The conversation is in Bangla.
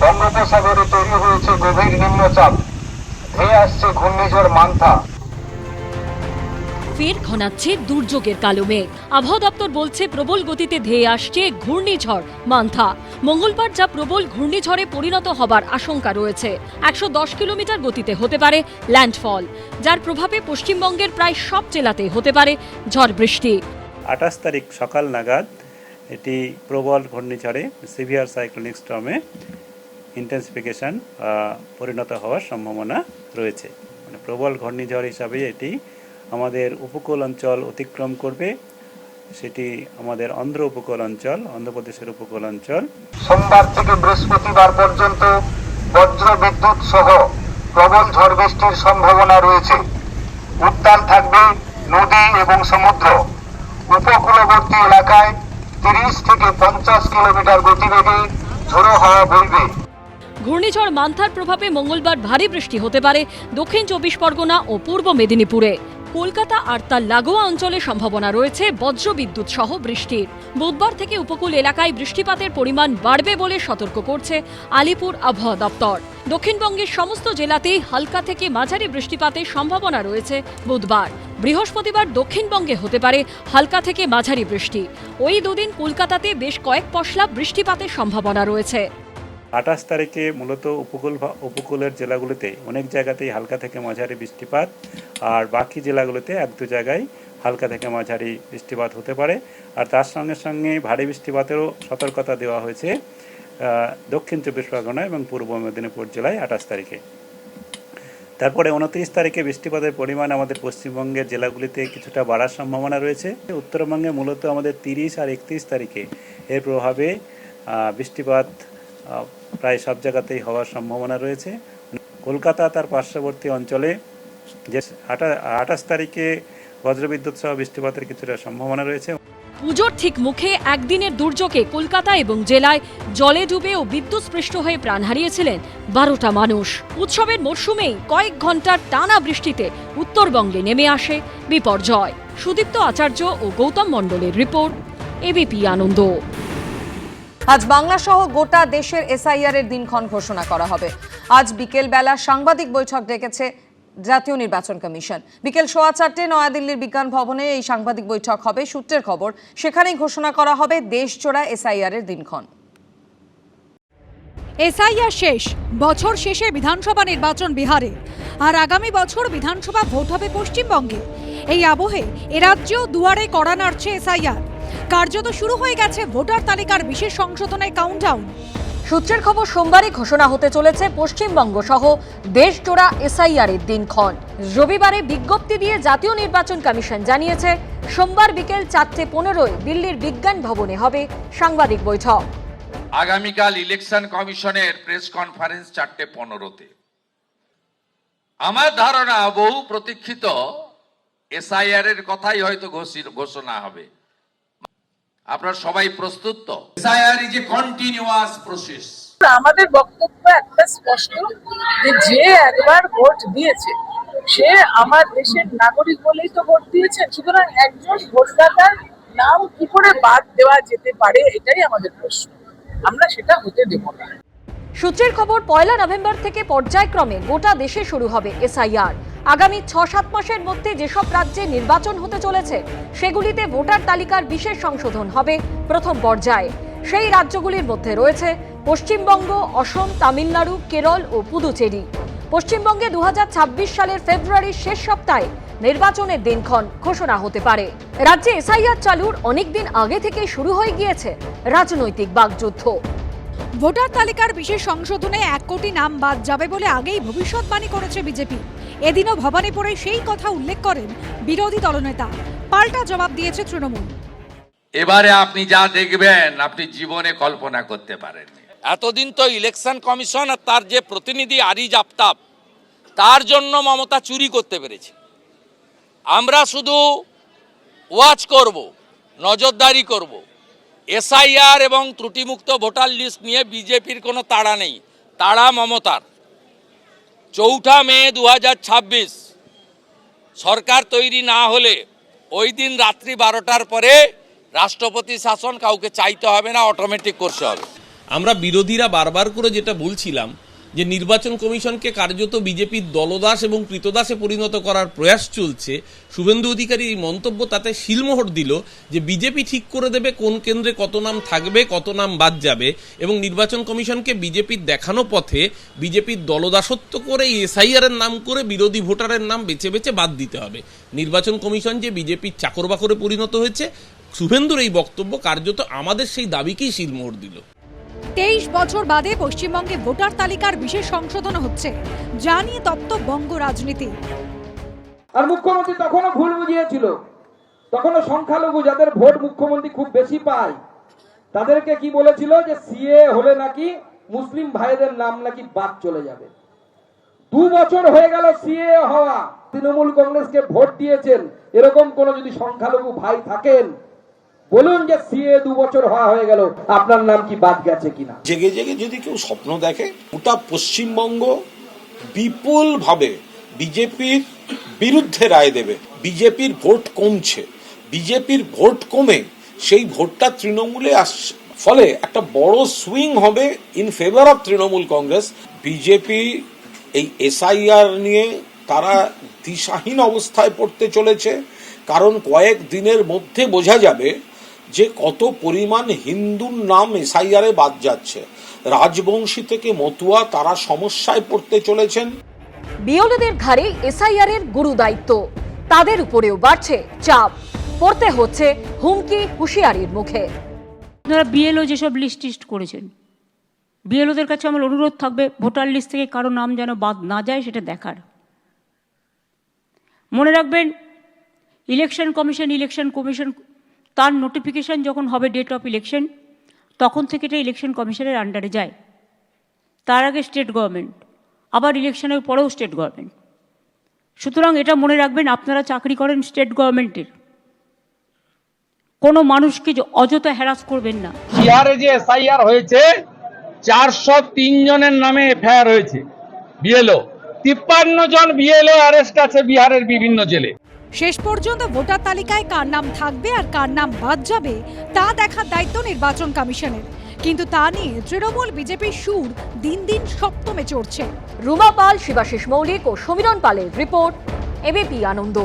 বঙ্গোপসাগরে তৈরি হয়েছে গভীর নিম্নচাপ। ধেয়ে আসছে ঘূর্ণিঝড় মান্থা। ফের ঘনাচ্ছে দুর্যোগের কালো মেঘ। আবহাওয়া দপ্তর বলছে প্রবল গতিতে ধেয়ে আসছে ঘূর্ণিঝড় মান্থা। মঙ্গলবার যা প্রবল ঘূর্ণিঝড়ে পরিণত হবার আশঙ্কা রয়েছে। একশো দশ কিলোমিটার গতিতে হতে পারে ল্যান্ডফল যার প্রভাবে পশ্চিমবঙ্গের প্রায় সব জেলাতে হতে পারে ঝড় বৃষ্টি। আঠাশ তারিখ সকাল নাগাদ এটি প্রবল ঘূর্ণিঝড়ে সিভিয়ার সাইক্লোনিক স্টর্মে ইন্টেন্সিফিকেশন পরিণত হওয়ার সম্ভাবনা রয়েছে। মানে প্রবল ঘূর্ণিঝড় হিসাবে এটি আমাদের উপকূল অঞ্চল অতিক্রম করবে। সেটি আমাদের অন্ধ্র উপকূল অঞ্চল, অন্ধ্রপ্রদেশের উপকূল অঞ্চল। সোমবার থেকে বৃহস্পতিবার পর্যন্ত বজ্র বিদ্যুৎ সহ প্রবল ঝড় বৃষ্টির সম্ভাবনা রয়েছে। উত্তাল থাকবে নদী এবং সমুদ্র। উপকূলবর্তী এলাকায় তিরিশ থেকে পঞ্চাশ কিলোমিটার গতিবেগে ঝোড়ো হাওয়া বইবে। ঘূর্ণিঝড় মান্থার প্রভাবে মঙ্গলবার ভারী বৃষ্টি হতে পারে দক্ষিণ চব্বিশ পরগনা ও পূর্ব মেদিনীপুরে। কলকাতা আর তার লাগোয়া অঞ্চলে সম্ভাবনা রয়েছে বজ্রবিদ্যুৎ সহ বৃষ্টির। বুধবার থেকে উপকূল এলাকায় বৃষ্টিপাতের পরিমাণ বাড়বে বলে সতর্ক করছে আলিপুর আবহাওয়া দপ্তর। দক্ষিণবঙ্গের সমস্ত জেলাতেই হালকা থেকে মাঝারি বৃষ্টিপাতের সম্ভাবনা রয়েছে বুধবার। বৃহস্পতিবার দক্ষিণবঙ্গে হতে পারে হালকা থেকে মাঝারি বৃষ্টি। ওই দুদিন কলকাতাতে বেশ কয়েক পশলা বৃষ্টিপাতের সম্ভাবনা রয়েছে। আঠাশ তারিখে মূলত উপকূল উপকূলের জেলাগুলোতে অনেক জায়গাতেই হালকা থেকে মাঝারি বৃষ্টিপাত আর বাকি জেলাগুলোতে এক দু জায়গায় হালকা থেকে মাঝারি বৃষ্টিপাত হতে পারে। আর তার সঙ্গে সঙ্গে ভারী বৃষ্টিপাতেরও সতর্কতা দেওয়া হয়েছে দক্ষিণ চব্বিশ পরগনা এবং পূর্ব মেদিনীপুর জেলায় আঠাশ তারিখে। তারপরে উনত্রিশ তারিখে বৃষ্টিপাতের পরিমাণ আমাদের পশ্চিমবঙ্গের জেলাগুলিতে কিছুটা বাড়ার সম্ভাবনা রয়েছে। উত্তরবঙ্গে মূলত আমাদের তিরিশ আর একত্রিশ তারিখে এর প্রভাবে বৃষ্টিপাত প্রায় সব জায়গাতেই হওয়ার সম্ভাবনা রয়েছে। কলকাতা তার পার্শ্ববর্তী অঞ্চলে যে আঠাশ তারিখে বজ্রবিদ্যুৎ সহ বৃষ্টিপাতের কিছুটা সম্ভাবনা রয়েছে। পুজোর ঠিক মুখে একদিনের দুর্যোগে কলকাতা এবং জেলায় জলে ডুবে ও বিদ্যুৎস্পৃষ্ট হয়ে প্রাণ হারিয়েছিলেন বারোটা মানুষ। উৎসবের মরশুমেই কয়েক ঘণ্টার টানা বৃষ্টিতে উত্তরবঙ্গে নেমে আসে বিপর্যয়। সুদীপ্ত আচার্য ও গৌতম মণ্ডলের রিপোর্ট, এবিপি আনন্দ। আজ বাংলা সহ গোটা দেশের এসআইআর এর দিনক্ষণ ঘোষণা করা হবে। আজ বিকেল বেলা সাংবাদিক বৈঠক ডেকেছে জাতীয় নির্বাচন কমিশন। বিকেল সোয়া চারটে নয়াদিল্লির বিজ্ঞান ভবনে এই সাংবাদিক বৈঠক হবে। সূত্রের খবর, সেখানেই ঘোষণা করা হবে দেশজোড়া এসআইআর এর দিনক্ষণ। এসআইআর শেষ, বছর শেষে বিধানসভা নির্বাচন বিহারে। আর আগামী বছর বিধানসভা ভোট হবে পশ্চিমবঙ্গে। এই আবহে এরাজ্যেও দুয়ারে কড়া নাড়ছে এসআইআর কার্যত শুরু হয়ে গেছে ভোটার তালিকার বিশেষ সংশোধনের কাউন্টডাউন সূত্রের খবর, সোমবারই ঘোষণা হতে চলেছে পশ্চিমবঙ্গ সহ দেশজোড়া এসআইআর এর দিনক্ষণ। রবিবারে বিজ্ঞপ্তি দিয়ে জাতীয় নির্বাচন কমিশন জানিয়েছে, সোমবার বিকেল চারটে পনেরোয় দিল্লির বিজ্ঞান ভবনে হবে সাংবাদিক বৈঠক। আগামীকাল ইলেকশন কমিশনের প্রেস কনফারেন্স চারটে পনেরোতে। আমার ধারণা বহু প্রতীক্ষিত এসআইআর এর কথাই হয়তো ঘোষণা হবে। আপনারা সবাই প্রস্তুত তো? যে ইজ এ কন্টিনিউয়াস প্রসেস আমাদের বক্তব্য একটা স্পষ্ট যে যে একবার ভোট দিয়েছে সে আমার দেশের নাগরিক বলেই তো ভোট দিয়েছে সুতরাং একজন ভোটদাতার নাম কি করে বাদ দেওয়া যেতে পারে এটাই আমাদের প্রশ্ন। আমরা সেটা হতে দেব না। সূত্রের খবর, পয়লা নভেম্বর থেকে পর্যায়ক্রমে গোটা দেশে শুরু হবে এসআইআর। আগামী ছ সাত মাসের মধ্যে যেসব রাজ্যে নির্বাচন হতে চলেছে, সেগুলিতে ভোটার তালিকার বিশেষ সংশোধন হবে প্রথম পর্যায়ে। সেই রাজ্যগুলির মধ্যে রয়েছে পশ্চিমবঙ্গ, অসম, তামিলনাড়ু, কেরল ও পুদুচেরি। পশ্চিমবঙ্গে দু হাজার ছাব্বিশ সালের ফেব্রুয়ারির শেষ সপ্তাহে নির্বাচনের দিনক্ষণ ঘোষণা হতে পারে। রাজ্যে এসআইআর চালুর অনেকদিন আগে থেকেই শুরু হয়ে গিয়েছে রাজনৈতিক বাগযুদ্ধ ভোটার তালিকার বিশেষ সংশোধনে এক কোটি নাম বাদ যাবে বলে আগেই ভবিষ্যৎবাণী করেছে বিজেপি। এদিনও ভবানীপুরে সেই কথা উল্লেখ করেন বিরোধী দলনেতা। পাল্টা জবাব দিয়েছে তৃণমূল। এবারে আপনি যা দেখবেন আপনি জীবনে কল্পনা করতে পারেন এতদিন তো ইলেকশন কমিশন আর তার যে প্রতিনিধি আরিজ আফতাব তার জন্য মমতা চুরি করতে পেরেছে। আমরা শুধু ওয়াচ করব নজরদারি করব এসআইআর এবং ত্রুটিমুক্ত ভোটার লিস্ট নিয়ে বিজেপির কোনো তাড়া নেই। তাড়া মমতার। চৌঠা মে দু হাজার ছাব্বিশ। সরকার তৈরি না হলে ওই দিন রাত্রি বারোটার পরে রাষ্ট্রপতি শাসন কাউকে চাইতে হবে না অটোমেটিক করতে হবে। আমরা বিরোধীরা বারবার করে যেটা বলছিলাম যে নির্বাচন কমিশনকে কার্যত বিজেপির দলদাস এবং কৃতদাসে পরিণত করার প্রয়াস চলছে, শুভেন্দু অধিকারী এই মন্তব্য তাতে শিলমোহর দিল যে বিজেপি ঠিক করে দেবে কোন কেন্দ্রে কত নাম থাকবে, কত নাম বাদ যাবে এবং নির্বাচন কমিশনকে বিজেপির দেখানো পথে বিজেপির দলদাসত্ব করে এসআইআর এর নাম করে বিরোধী ভোটারের নাম বেছে বেছে বাদ দিতে হবে। নির্বাচন কমিশন যে বিজেপির চাকর বাকরে পরিণত হয়েছে, শুভেন্দুর এই বক্তব্য কার্যত আমাদের সেই দাবিকেই শিলমোহর দিল। তেইশ বছর বাদে পশ্চিমবঙ্গে ভোটার তালিকার বিশেষ সংশোধন হচ্ছে। যা নিয়ে তপ্ত বঙ্গ রাজনীতি। আর মুখ্যমন্ত্রী তখনও ভুল বুঝিয়েছিল। তখনও সংখ্যালঘু যাদের ভোট মুখ্যমন্ত্রী খুব বেশি পায়, তাদেরকে কি বলেছিল যে সিএ হলে নাকি মুসলিম ভাইদের নাম নাকি বাদ চলে যাবে। দু বছর হয়ে গেল সিএ হওয়া, তৃণমূল কংগ্রেসকে ভোট দিয়েছেন। এরকম কোন যদি সংখ্যালঘু ভাই থাকেন বলুন যে সিএ দু বছর হওয়া হয়ে গেল, আপনার নাম কি বাদ গেছে কিনা? জেগে জেগে যদি কেউ স্বপ্ন দেখে, গোটা পশ্চিমবঙ্গ বিপুল ভাবে বিজেপির বিরুদ্ধে রায় দেবে। বিজেপির ভোট কমছে। বিজেপির ভোট কমে, সেই ভোটটা তৃণমূলে আসছে ফলে একটা বড় সুইং হবে in favour of Trinamool Congress. BJP এই এসআইআর নিয়ে তারা দিশাহীন অবস্থায় পড়তে চলেছে। কারণ কয়েক দিনের মধ্যে বোঝা যাবে যে কত পরিমাণ হিন্দুর নাম এসআইআরে বাদ যাচ্ছে। রাজবংশী থেকে মতুয়া তারা সমস্যায় পড়তে চলেছেন। বিওলদের ঘাড়ে এসআইআর এর গুরু দায়িত্ব। তাদের উপরেও বাড়ছে চাপ। পড়তে হচ্ছে হুমকি হুঁশিয়ারির মুখে। আপনারা বিএলও যেসব লিস্ট টিস্ট করেছেন বিএলওদের কাছে আমার অনুরোধ থাকবে ভোটার লিস্ট থেকে কারও নাম যেন বাদ না যায় সেটা দেখার। মনে রাখবেন ইলেকশন কমিশন ইলেকশন কমিশন তার নোটিফিকেশন যখন হবে ডেট অফ ইলেকশন তখন থেকে এটা ইলেকশন কমিশনের আন্ডারে যায়। তার আগে স্টেট গভর্নমেন্ট আবার ইলেকশনের পরেও স্টেট গভর্নমেন্ট সুতরাং এটা মনে রাখবেন, আপনারা চাকরি করেন স্টেট গভর্নমেন্টের কোনো মানুষকে অযথা হ্যারাস করবেন না। বিহারে যে এসআইআর হয়েছে, চারশো তিন জনের নামে এফআইআর হয়েছে বিএলও তিপ্পান্ন জন বিএলও অ্যারেস্ট আছে বিহারের বিভিন্ন জেলে। শেষ পর্যন্ত ভোটার তালিকায় কার নাম থাকবে আর কার নাম বাদ যাবে, তা দেখার দায়িত্ব নির্বাচন কমিশনের। কিন্তু তা নিয়ে তৃণমূল বিজেপির সুর দিন দিন সপ্তমে চড়ছে। রুমা পাল, শিবাশিস মৌলিক ও সমীরণ পালের রিপোর্ট, এবিপি আনন্দ।